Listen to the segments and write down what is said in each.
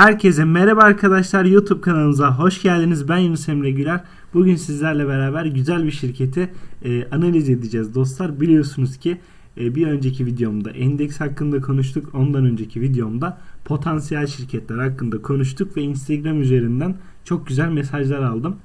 Herkese merhaba arkadaşlar YouTube kanalımıza hoş geldiniz. Ben Yunus Emre Güler. Bugün sizlerle beraber güzel bir şirketi e, analiz edeceğiz dostlar. Biliyorsunuz ki e, bir önceki videomda endeks hakkında konuştuk. Ondan önceki videomda potansiyel şirketler hakkında konuştuk ve Instagram üzerinden çok güzel mesajlar aldım.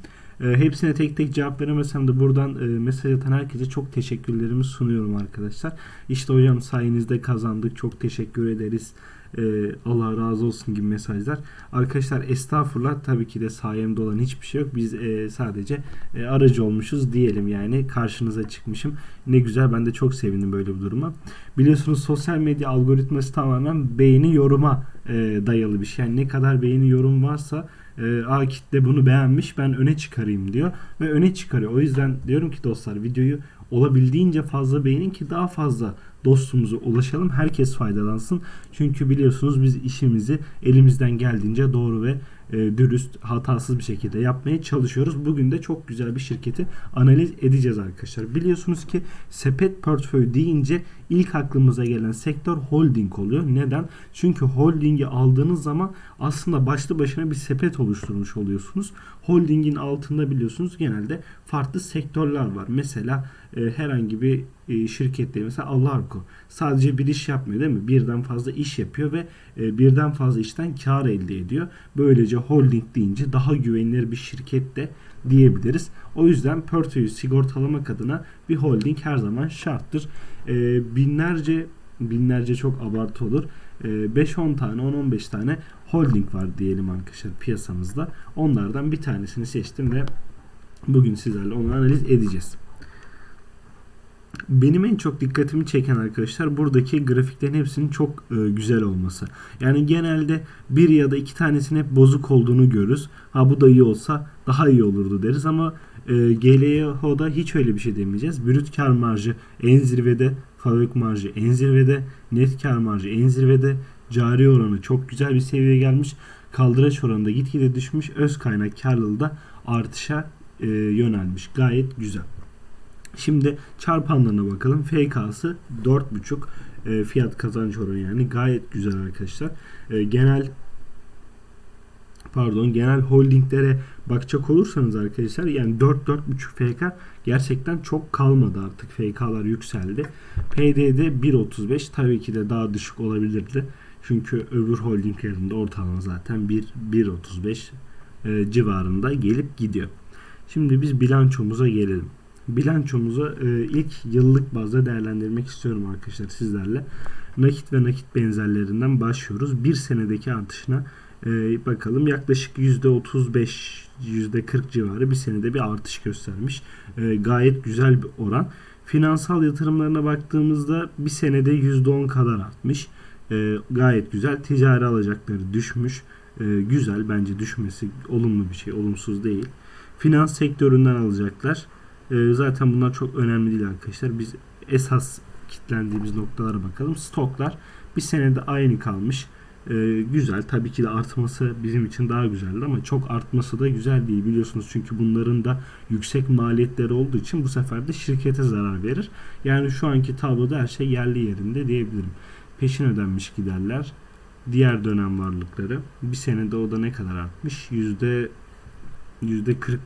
E, hepsine tek tek cevap veremesem de buradan e, mesaj atan herkese çok teşekkürlerimi sunuyorum arkadaşlar. İşte hocam sayenizde kazandık. Çok teşekkür ederiz. E, Allah razı olsun gibi mesajlar. Arkadaşlar estağfurullah tabii ki de sayemde olan hiçbir şey yok. Biz e, sadece e, aracı olmuşuz diyelim yani karşınıza çıkmışım. Ne güzel ben de çok sevindim böyle bir duruma. Biliyorsunuz sosyal medya algoritması tamamen beğeni yoruma e, dayalı bir şey. Yani ne kadar beğeni yorum varsa e, A kitle bunu beğenmiş ben öne çıkarayım diyor ve öne çıkarıyor. O yüzden diyorum ki dostlar videoyu olabildiğince fazla beğenin ki daha fazla dostumuza ulaşalım. Herkes faydalansın. Çünkü biliyorsunuz biz işimizi elimizden geldiğince doğru ve e, dürüst, hatasız bir şekilde yapmaya çalışıyoruz. Bugün de çok güzel bir şirketi analiz edeceğiz arkadaşlar. Biliyorsunuz ki sepet portföy deyince ilk aklımıza gelen sektör holding oluyor. Neden? Çünkü holdingi aldığınız zaman aslında başlı başına bir sepet oluşturmuş oluyorsunuz. Holdingin altında biliyorsunuz genelde farklı sektörler var. Mesela e, herhangi bir e, şirkette mesela Alarko sadece bir iş yapmıyor değil mi? Birden fazla iş yapıyor ve e, birden fazla işten kar elde ediyor. Böylece holding deyince daha güvenilir bir şirket de diyebiliriz. O yüzden portföyü sigortalamak adına bir holding her zaman şarttır. E, binlerce binlerce çok abartı olur. 5-10 e, tane 10-15 tane holding var diyelim arkadaşlar piyasamızda. Onlardan bir tanesini seçtim ve bugün sizlerle onu analiz edeceğiz. Benim en çok dikkatimi çeken arkadaşlar buradaki grafiklerin hepsinin çok e, güzel olması. Yani genelde bir ya da iki tanesinin hep bozuk olduğunu görürüz. Ha bu da iyi olsa daha iyi olurdu deriz ama e, GLHO'da hiç öyle bir şey demeyeceğiz. Brüt kar marjı en zirvede, fabrik marjı en zirvede, net kar marjı en zirvede, cari oranı çok güzel bir seviyeye gelmiş. Kaldıraç oranı da gitgide düşmüş. Öz kaynak karlılığı da artışa e, yönelmiş. Gayet güzel. Şimdi çarpanlarına bakalım. FK'sı 4.5 e, fiyat kazanç oranı yani gayet güzel arkadaşlar. E, genel pardon genel holdinglere bakacak olursanız arkadaşlar yani 4 4.5 FK gerçekten çok kalmadı artık. FK'lar yükseldi. PD'de 1.35 tabii ki de daha düşük olabilirdi. Çünkü öbür holdinglerinde ortalama zaten 1 1.35 e, civarında gelip gidiyor. Şimdi biz bilançomuza gelelim bilançomuzu e, ilk yıllık bazda değerlendirmek istiyorum arkadaşlar sizlerle. Nakit ve nakit benzerlerinden başlıyoruz. Bir senedeki artışına e, bakalım yaklaşık %35 %40 civarı bir senede bir artış göstermiş. E, gayet güzel bir oran. Finansal yatırımlarına baktığımızda bir senede %10 kadar artmış. E, gayet güzel. Ticari alacakları düşmüş. E, güzel bence düşmesi olumlu bir şey, olumsuz değil. Finans sektöründen alacaklar e, zaten bunlar çok önemli değil arkadaşlar. Biz esas kitlendiğimiz noktalara bakalım. Stoklar bir senede aynı kalmış. E, güzel. Tabii ki de artması bizim için daha güzeldi ama çok artması da güzel değil biliyorsunuz. Çünkü bunların da yüksek maliyetleri olduğu için bu sefer de şirkete zarar verir. Yani şu anki tabloda her şey yerli yerinde diyebilirim. Peşin ödenmiş giderler. Diğer dönem varlıkları. Bir senede o da ne kadar artmış? Yüzde %40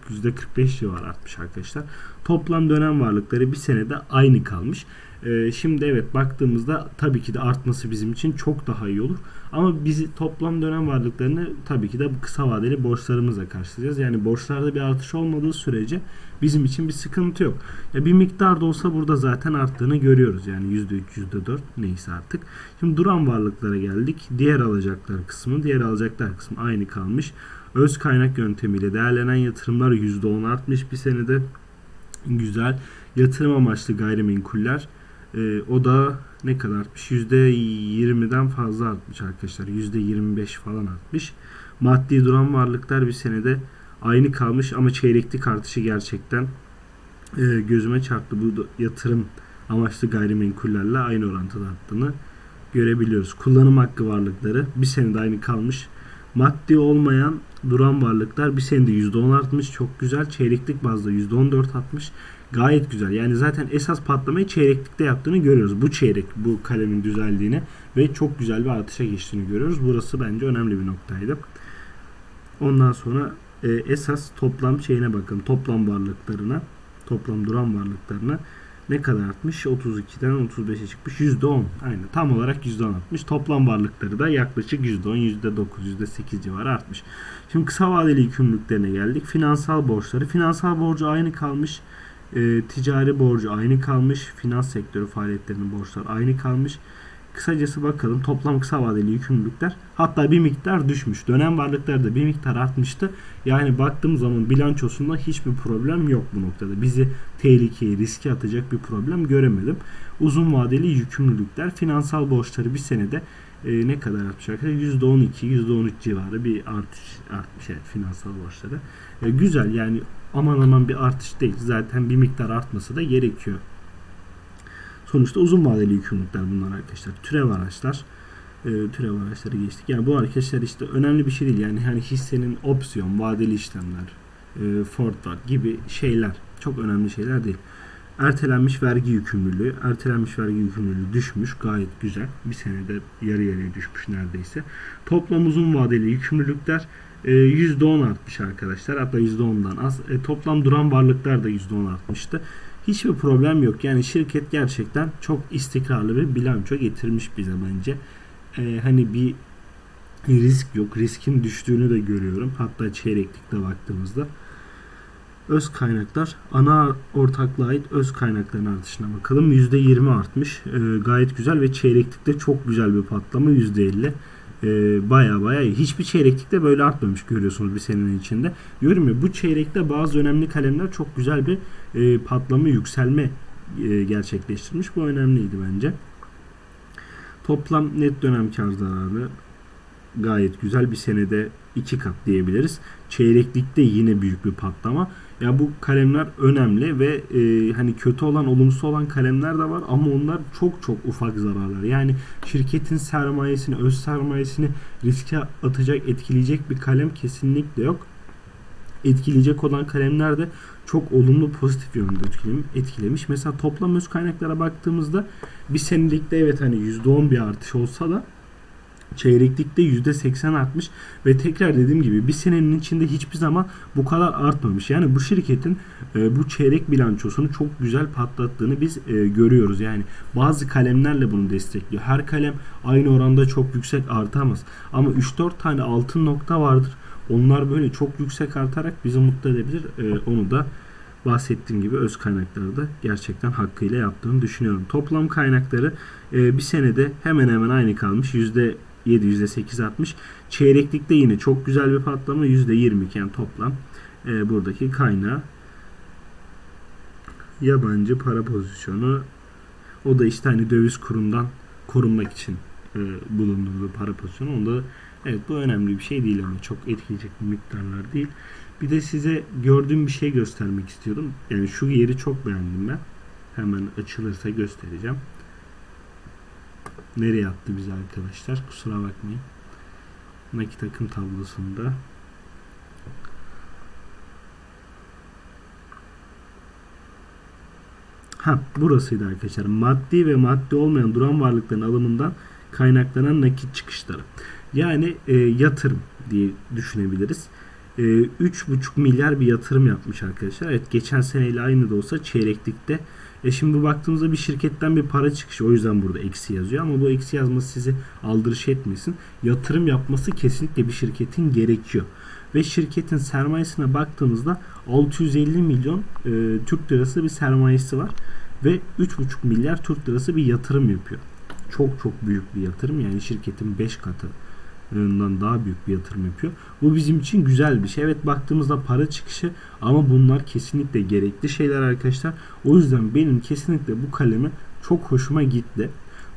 %45 civarı artmış arkadaşlar. Toplam dönem varlıkları bir senede aynı kalmış. Ee, şimdi evet baktığımızda tabii ki de artması bizim için çok daha iyi olur. Ama bizi toplam dönem varlıklarını tabii ki de kısa vadeli borçlarımızla karşılayacağız. Yani borçlarda bir artış olmadığı sürece bizim için bir sıkıntı yok. Ya bir miktar da olsa burada zaten arttığını görüyoruz. Yani %3, %4 neyse artık. Şimdi duran varlıklara geldik. Diğer alacaklar kısmı, diğer alacaklar kısmı aynı kalmış. Öz kaynak yöntemiyle değerlenen yatırımlar %10 artmış bir senede. Güzel. Yatırım amaçlı gayrimenkuller e, o da ne kadar artmış? %20'den fazla artmış arkadaşlar. %25 falan artmış. Maddi duran varlıklar bir senede aynı kalmış ama çeyreklik artışı gerçekten e, gözüme çarptı. Bu yatırım amaçlı gayrimenkullerle aynı orantıda arttığını görebiliyoruz. Kullanım hakkı varlıkları bir senede aynı kalmış. Maddi olmayan duran varlıklar bir senede %10 artmış. Çok güzel. Çeyreklik bazda %14 artmış. Gayet güzel. Yani zaten esas patlamayı çeyreklikte yaptığını görüyoruz. Bu çeyrek bu kalemin düzeldiğini ve çok güzel bir artışa geçtiğini görüyoruz. Burası bence önemli bir noktaydı. Ondan sonra e, esas toplam şeyine bakın. Toplam varlıklarına, toplam duran varlıklarına ne kadar artmış? 32'den 35'e çıkmış. %10. Aynı. Tam olarak %10 artmış. Toplam varlıkları da yaklaşık %10, %9, %8 civarı artmış. Şimdi kısa vadeli yükümlülüklerine geldik. Finansal borçları. Finansal borcu aynı kalmış. E, ticari borcu aynı kalmış. Finans sektörü faaliyetlerinin borçları aynı kalmış. Kısacası bakalım toplam kısa vadeli yükümlülükler hatta bir miktar düşmüş. Dönem varlıkları da bir miktar artmıştı. Yani baktığım zaman bilançosunda hiçbir problem yok bu noktada. Bizi tehlikeye, riske atacak bir problem göremedim. Uzun vadeli yükümlülükler, finansal borçları bir senede e, ne kadar artmış arkadaşlar? %12, %13 civarı bir artış artmış evet, finansal borçları. E, güzel yani aman aman bir artış değil. Zaten bir miktar artması da gerekiyor. Sonuçta uzun vadeli yükümlülükler bunlar arkadaşlar. Türev araçlar. E, türev araçları geçtik. Yani bu arkadaşlar işte önemli bir şey değil. Yani hani hissenin opsiyon, vadeli işlemler, e, forward gibi şeyler. Çok önemli şeyler değil. Ertelenmiş vergi yükümlülüğü. Ertelenmiş vergi yükümlülüğü düşmüş. Gayet güzel. Bir senede yarı yarıya düşmüş neredeyse. Toplam uzun vadeli yükümlülükler e, %10 artmış arkadaşlar. Hatta %10'dan az. E, toplam duran varlıklar da %10 artmıştı. Hiçbir problem yok. Yani şirket gerçekten çok istikrarlı bir bilanço getirmiş bize bence. Ee, hani bir risk yok. Riskin düştüğünü de görüyorum. Hatta çeyreklikte baktığımızda. Öz kaynaklar ana ortaklığa ait öz kaynakların artışına bakalım. %20 artmış. Ee, gayet güzel ve çeyreklikte çok güzel bir patlama %50 e, baya baya iyi. Hiçbir çeyreklikte böyle artmamış görüyorsunuz bir senenin içinde. Diyorum ya bu çeyrekte bazı önemli kalemler çok güzel bir e, patlama yükselme e, gerçekleştirmiş. Bu önemliydi bence. Toplam net dönem kar zararı gayet güzel bir senede iki kat diyebiliriz. Çeyreklikte yine büyük bir patlama. Ya bu kalemler önemli ve e, hani kötü olan, olumsuz olan kalemler de var ama onlar çok çok ufak zararlar. Yani şirketin sermayesini, öz sermayesini riske atacak, etkileyecek bir kalem kesinlikle yok. Etkileyecek olan kalemler de çok olumlu pozitif yönde etkilemiş. Mesela toplam öz kaynaklara baktığımızda bir senelikte evet hani %10 bir artış olsa da Çeyreklikte %80 artmış ve tekrar dediğim gibi bir senenin içinde hiçbir zaman bu kadar artmamış. Yani bu şirketin e, bu çeyrek bilançosunu çok güzel patlattığını biz e, görüyoruz. Yani bazı kalemlerle bunu destekliyor. Her kalem aynı oranda çok yüksek artamaz. Ama 3-4 tane altın nokta vardır. Onlar böyle çok yüksek artarak bizi mutlu edebilir. E, onu da bahsettiğim gibi öz kaynakları da gerçekten hakkıyla yaptığını düşünüyorum. Toplam kaynakları e, bir senede hemen hemen aynı kalmış. Yüzde %7 %8 artmış. Çeyreklikte yine çok güzel bir patlama %20 iken toplam e, buradaki kaynağı yabancı para pozisyonu o da işte hani döviz kurundan korunmak için e, bulundurduğu para pozisyonu. Onda evet bu önemli bir şey değil ama çok etkileyecek miktarlar değil. Bir de size gördüğüm bir şey göstermek istiyorum. Yani şu yeri çok beğendim ben. Hemen açılırsa göstereceğim. Nereye attı bizi arkadaşlar? Kusura bakmayın. Nakit akım tablosunda Ha burasıydı arkadaşlar. Maddi ve maddi olmayan duran varlıkların alımından kaynaklanan nakit çıkışları. Yani e, yatırım diye düşünebiliriz. E, 3,5 milyar bir yatırım yapmış arkadaşlar. Evet geçen seneyle aynı da olsa çeyreklikte e şimdi baktığımızda bir şirketten bir para çıkışı o yüzden burada eksi yazıyor ama bu eksi yazması sizi aldırış etmesin. Yatırım yapması kesinlikle bir şirketin gerekiyor. Ve şirketin sermayesine baktığımızda 650 milyon e, Türk lirası bir sermayesi var ve 3,5 milyar Türk lirası bir yatırım yapıyor. Çok çok büyük bir yatırım yani şirketin 5 katı daha büyük bir yatırım yapıyor. Bu bizim için güzel bir şey. Evet baktığımızda para çıkışı ama bunlar kesinlikle gerekli şeyler arkadaşlar. O yüzden benim kesinlikle bu kalemi çok hoşuma gitti.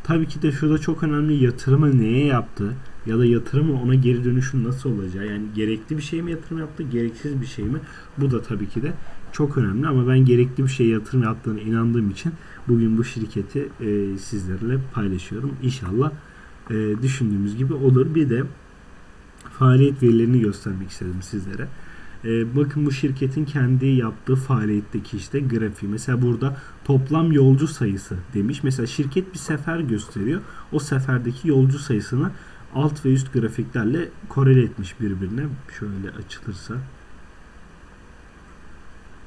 Tabii ki de şurada çok önemli yatırımı neye yaptı ya da yatırımı ona geri dönüşü nasıl olacağı. Yani gerekli bir şey mi yatırım yaptı, gereksiz bir şey mi? Bu da tabii ki de çok önemli ama ben gerekli bir şey yatırım yaptığına inandığım için bugün bu şirketi e, sizlerle paylaşıyorum. İnşallah e, düşündüğümüz gibi olur. Bir de faaliyet verilerini göstermek istedim sizlere. Ee, bakın bu şirketin kendi yaptığı faaliyetteki işte grafiği. Mesela burada toplam yolcu sayısı demiş. Mesela şirket bir sefer gösteriyor. O seferdeki yolcu sayısını alt ve üst grafiklerle korele etmiş birbirine. Şöyle açılırsa.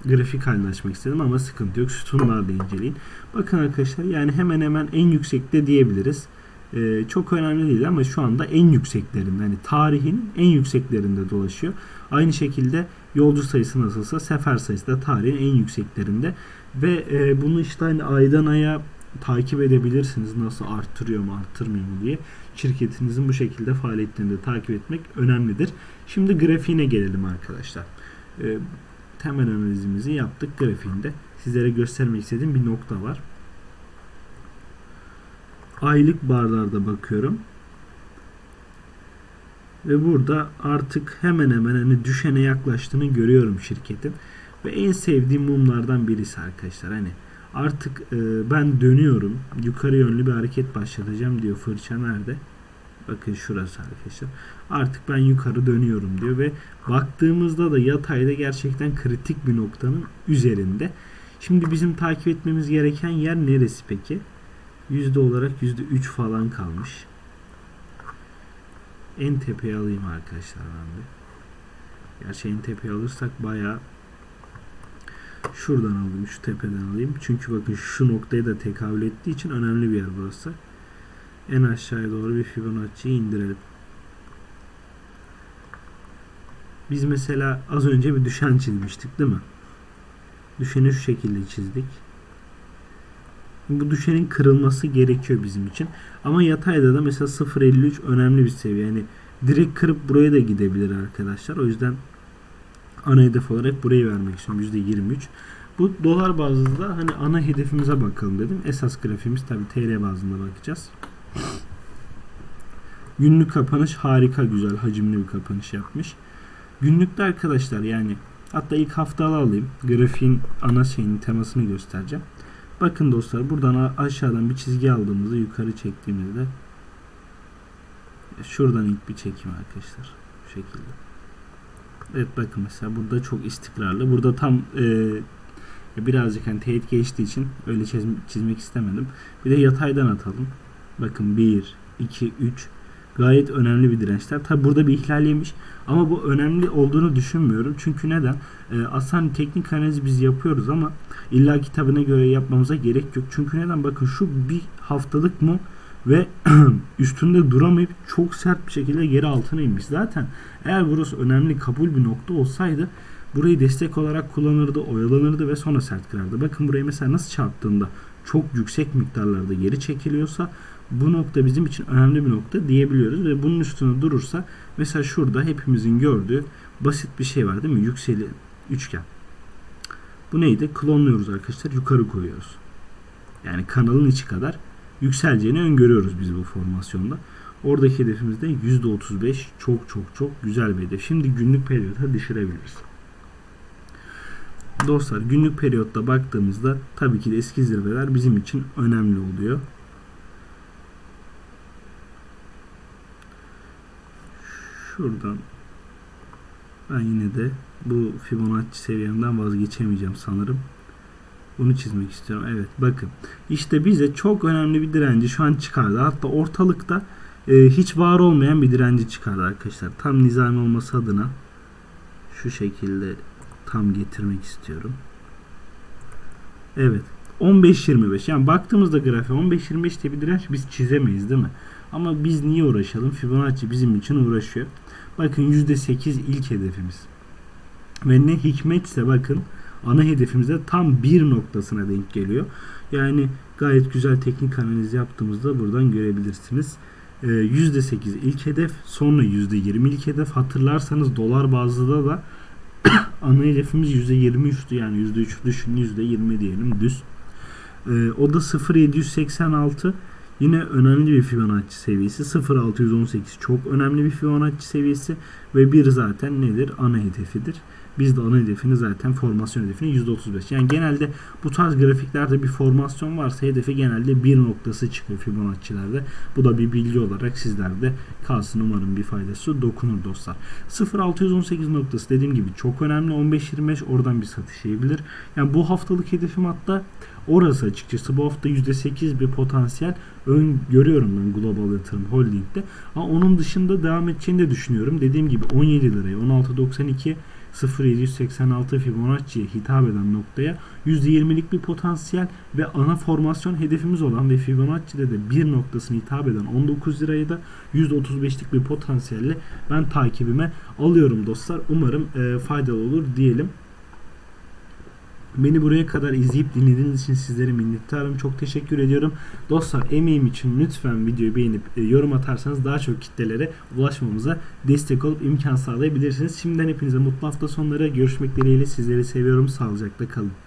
Grafik halini açmak istedim ama sıkıntı yok. Sütunlarla inceleyin. Bakın arkadaşlar yani hemen hemen en yüksekte diyebiliriz. Ee, çok önemli değil ama şu anda en yükseklerinde hani tarihin en yükseklerinde dolaşıyor. Aynı şekilde yolcu sayısı nasılsa sefer sayısı da tarihin en yükseklerinde ve e, bunu işte hani aydan aya takip edebilirsiniz nasıl arttırıyor mu arttırmıyor mu diye şirketinizin bu şekilde faaliyetlerini de takip etmek önemlidir. Şimdi grafiğine gelelim arkadaşlar. E, temel analizimizi yaptık grafiğinde. Sizlere göstermek istediğim bir nokta var. Aylık barlarda bakıyorum. Ve burada artık hemen hemen hani düşene yaklaştığını görüyorum şirketin. Ve en sevdiğim mumlardan birisi arkadaşlar. Hani artık e, ben dönüyorum. Yukarı yönlü bir hareket başlatacağım diyor fırça nerede? Bakın şurası arkadaşlar. Artık ben yukarı dönüyorum diyor ve baktığımızda da yatayda gerçekten kritik bir noktanın üzerinde. Şimdi bizim takip etmemiz gereken yer neresi peki? Yüzde olarak yüzde üç falan kalmış. En tepeye alayım arkadaşlar ben de. Gerçi en tepeye alırsak bayağı şuradan alayım, şu tepeden alayım. Çünkü bakın şu noktaya da tekabül ettiği için önemli bir yer burası. En aşağıya doğru bir Fibonacci'yi indirelim. Biz mesela az önce bir düşen çizmiştik değil mi? Düşeni şu şekilde çizdik. Bu düşenin kırılması gerekiyor bizim için. Ama yatayda da mesela 0.53 önemli bir seviye. Yani direkt kırıp buraya da gidebilir arkadaşlar. O yüzden ana hedef olarak burayı vermek istiyorum. %23. Bu dolar bazında hani ana hedefimize bakalım dedim. Esas grafiğimiz tabi TL bazında bakacağız. Günlük kapanış harika güzel hacimli bir kapanış yapmış. Günlükte arkadaşlar yani hatta ilk haftalı alayım. Grafiğin ana şeyini temasını göstereceğim. Bakın dostlar buradan aşağıdan bir çizgi aldığımızda yukarı çektiğimizde şuradan ilk bir çekim arkadaşlar. Bu şekilde. Evet bakın mesela burada çok istikrarlı. Burada tam e, birazcık hani teyit geçtiği için öyle çizmek istemedim. Bir de yataydan atalım. Bakın 1, 2, 3 gayet önemli bir dirençler. Tabi burada bir ihlal yemiş ama bu önemli olduğunu düşünmüyorum. Çünkü neden? E, aslında teknik analiz biz yapıyoruz ama illa kitabına göre yapmamıza gerek yok. Çünkü neden? Bakın şu bir haftalık mı ve üstünde duramayıp çok sert bir şekilde geri altına inmiş. Zaten eğer burası önemli kabul bir nokta olsaydı burayı destek olarak kullanırdı, oyalanırdı ve sonra sert kırardı. Bakın buraya mesela nasıl çarptığında çok yüksek miktarlarda geri çekiliyorsa bu nokta bizim için önemli bir nokta diyebiliyoruz ve bunun üstüne durursa mesela şurada hepimizin gördüğü basit bir şey var değil mi? Yükseli üçgen. Bu neydi? Klonluyoruz arkadaşlar. Yukarı koyuyoruz. Yani kanalın içi kadar yükseleceğini öngörüyoruz biz bu formasyonda. Oradaki hedefimiz de %35 çok çok çok güzel bir hedef. Şimdi günlük periyoda düşürebiliriz. Dostlar günlük periyotta baktığımızda tabii ki de eski zirveler bizim için önemli oluyor. Şuradan ben yine de bu Fibonacci seviyemden vazgeçemeyeceğim sanırım. Bunu çizmek istiyorum. Evet bakın. İşte bize çok önemli bir direnci şu an çıkardı. Hatta ortalıkta e, hiç var olmayan bir direnci çıkardı arkadaşlar. Tam nizami olması adına şu şekilde tam getirmek istiyorum. Evet. 15-25. Yani baktığımızda grafiğe 15-25 diye bir direnç biz çizemeyiz değil mi? Ama biz niye uğraşalım? Fibonacci bizim için uğraşıyor. Bakın %8 ilk hedefimiz. Ve ne hikmetse bakın ana hedefimize tam bir noktasına denk geliyor. Yani gayet güzel teknik analiz yaptığımızda buradan görebilirsiniz. Ee, %8 ilk hedef sonra %20 ilk hedef hatırlarsanız dolar bazında da ana hedefimiz %23'tü yani %3 düşün %20 diyelim düz. Ee, o da 0.786 Yine önemli bir Fibonacci seviyesi 0.618 çok önemli bir Fibonacci seviyesi ve bir zaten nedir? Ana hedefidir. Biz de ana hedefini zaten formasyon hedefini %35. Yani genelde bu tarz grafiklerde bir formasyon varsa hedefi genelde bir noktası çıkıyor Fibonacci'lerde. Bu da bir bilgi olarak sizlerde kalsın. Umarım bir faydası dokunur dostlar. 0.618 noktası dediğim gibi çok önemli. 15-25 oradan bir satış yiyebilir. Yani bu haftalık hedefim hatta orası açıkçası. Bu hafta %8 bir potansiyel ön görüyorum ben Global Yatırım Holding'de. Ama onun dışında devam edeceğini de düşünüyorum. Dediğim gibi 17 liraya 16.92 0786 Fibonacci'ye hitap eden noktaya %20'lik bir potansiyel ve ana formasyon hedefimiz olan ve Fibonacci'de de bir noktasını hitap eden 19 lirayı da %35'lik bir potansiyelle ben takibime alıyorum dostlar. Umarım e, faydalı olur diyelim. Beni buraya kadar izleyip dinlediğiniz için sizlere minnettarım. Çok teşekkür ediyorum. Dostlar emeğim için lütfen videoyu beğenip e, yorum atarsanız daha çok kitlelere ulaşmamıza destek olup imkan sağlayabilirsiniz. Şimdiden hepinize mutlu hafta sonları. Görüşmek dileğiyle sizleri seviyorum. Sağlıcakla kalın.